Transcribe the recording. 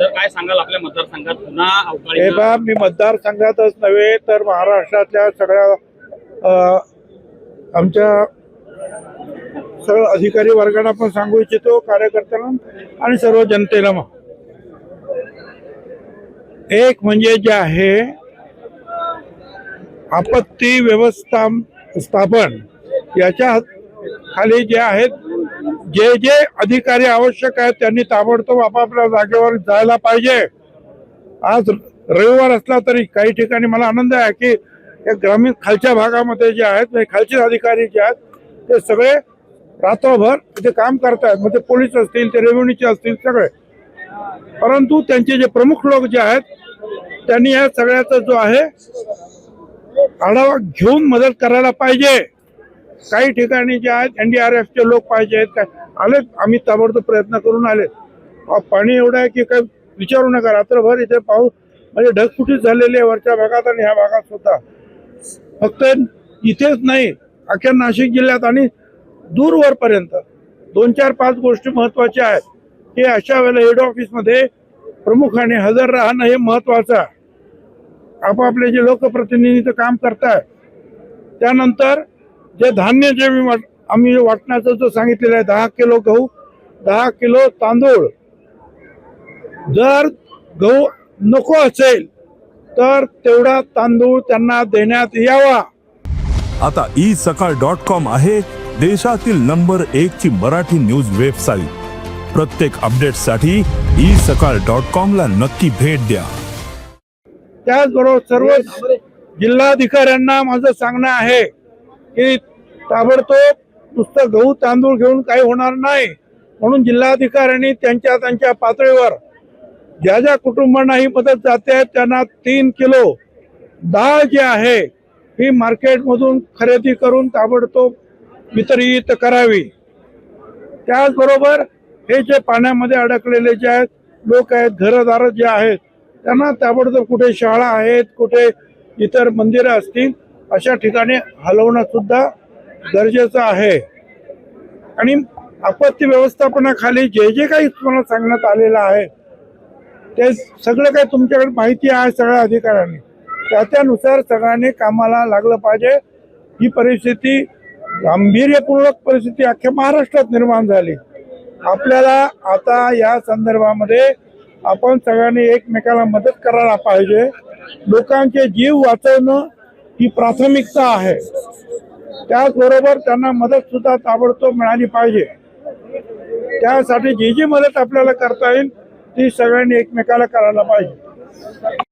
तर काय सांगाल आपल्या मतदारसंघात? पुन्हा अवकाळी हे बा मी मतदारसंघातच नव्हे तर महाराष्ट्रातल्या सगळ्या अ, आमच्या सर्व अधिकारी वर्गांना पण सांगू इच्छितो कार्यकर्त्यांना आणि सर्व जनतेला मग. एक म्हणजे जे आहे आपत्ती व्यवस्था स्थापन याच्या खाली जे आहेत जे जे अधिकारी आवश्यक आहेत त्यांनी ताबडतोब आपापल्या जागेवर जायला पाहिजे. आज रविवार असला तरी काही ठिकाणी मला आनंद आहे की ग्रामीण खालच्या भागामध्ये जे आहेत म्हणजे खालचे अधिकारी जे आहेत ते सगळे रात्रभर तिथे काम करतायत. मग ते पोलीस असतील ते रेव्हेन्यूचे असतील सगळे. परंतु त्यांचे जे प्रमुख लोक जे आहेत त्यांनी या सगळ्याचा जो आहे आढावा घेऊन मदत करायला पाहिजे. काही ठिकाणी जे आहेत एनडीआरएफचे लोक पाहिजे आहेत काय आलेत. आम्ही ताबडतोब प्रयत्न करून आले. पाणी एवढं आहे की काय विचारू नका. रात्रभर इथे पाऊस म्हणजे ढगफुटीच झालेली आहे वरच्या भागात आणि ह्या भागात सुद्धा. फक्त इथेच नाही अख्या नाशिक जिल्ह्यात आणि दूरवरपर्यंत. दोन चार पाच गोष्टी महत्त्वाच्या आहेत. की अशा वेळेला हेड ऑफिसमध्ये प्रमुखाने हजर राहणं हे महत्वाचं आहे. आपापले जे लोकप्रतिनिधी इथं काम करतायत त्यानंतर जे धान्य जे मी आम्ही वाटण्याचं जो सांगितलेलं आहे दहा किलो गहू दहा किलो तांदूळ. जर गहू नको असेल तर तेवढा तांदूळ त्यांना देण्यात यावा. आता ई सकाळ डॉट कॉम आहे देशातील नंबर एक ची मराठी न्यूज वेबसाईट. प्रत्येक अपडेटसाठी ई सकाळ डॉट कॉम ला नक्की भेट द्या. त्याचबरोबर सर्व जिल्हाधिकाऱ्यांना माझं सांगणं आहे की ताबडतोब नुसतं गहू तांदूळ घेऊन काही होणार नाही. म्हणून जिल्हाधिकाऱ्यांनी त्यांच्या त्यांच्या पातळीवर ज्या ज्या कुटुंबांना ही मदत जाते त्यांना तीन किलो डाळ जी आहे ही मार्केटमधून खरेदी करून ताबडतोब वितरित करावी. त्याचबरोबर हे जे पाण्यामध्ये अडकलेले जे आहेत लोक आहेत घरदार जे आहेत त्यांना ताबडतोब कुठे शाळा आहेत कुठे इतर मंदिरं असतील अशा ठिकाणी हलवणं सुद्धा गरजेचं आहे. आणि आपत्ती व्यवस्थापनाखाली जे जे काही तुम्हाला सांगण्यात आलेलं आहे ते सगळं काही तुमच्याकडे माहिती आहे सगळ्या अधिकाऱ्यांनी. त्या त्यानुसार सगळ्यांनी कामाला लागलं पाहिजे. ही परिस्थिती गांभीर्यपूर्वक परिस्थिती अख्ख्या महाराष्ट्रात निर्माण झाली. आपल्याला आता या संदर्भामध्ये आपण सगळ्यांनी एकमेकाला मदत करायला पाहिजे. लोकांचे जीव वाचवणं ही प्राथमिकता आहे. त्याचबरोबर त्यांना मदत सुद्धा ताबडतोब मिळाली पाहिजे. त्यासाठी जी जी मदत आपल्याला करता येईल ती सगळ्यांनी एकमेकाला करायला पाहिजे.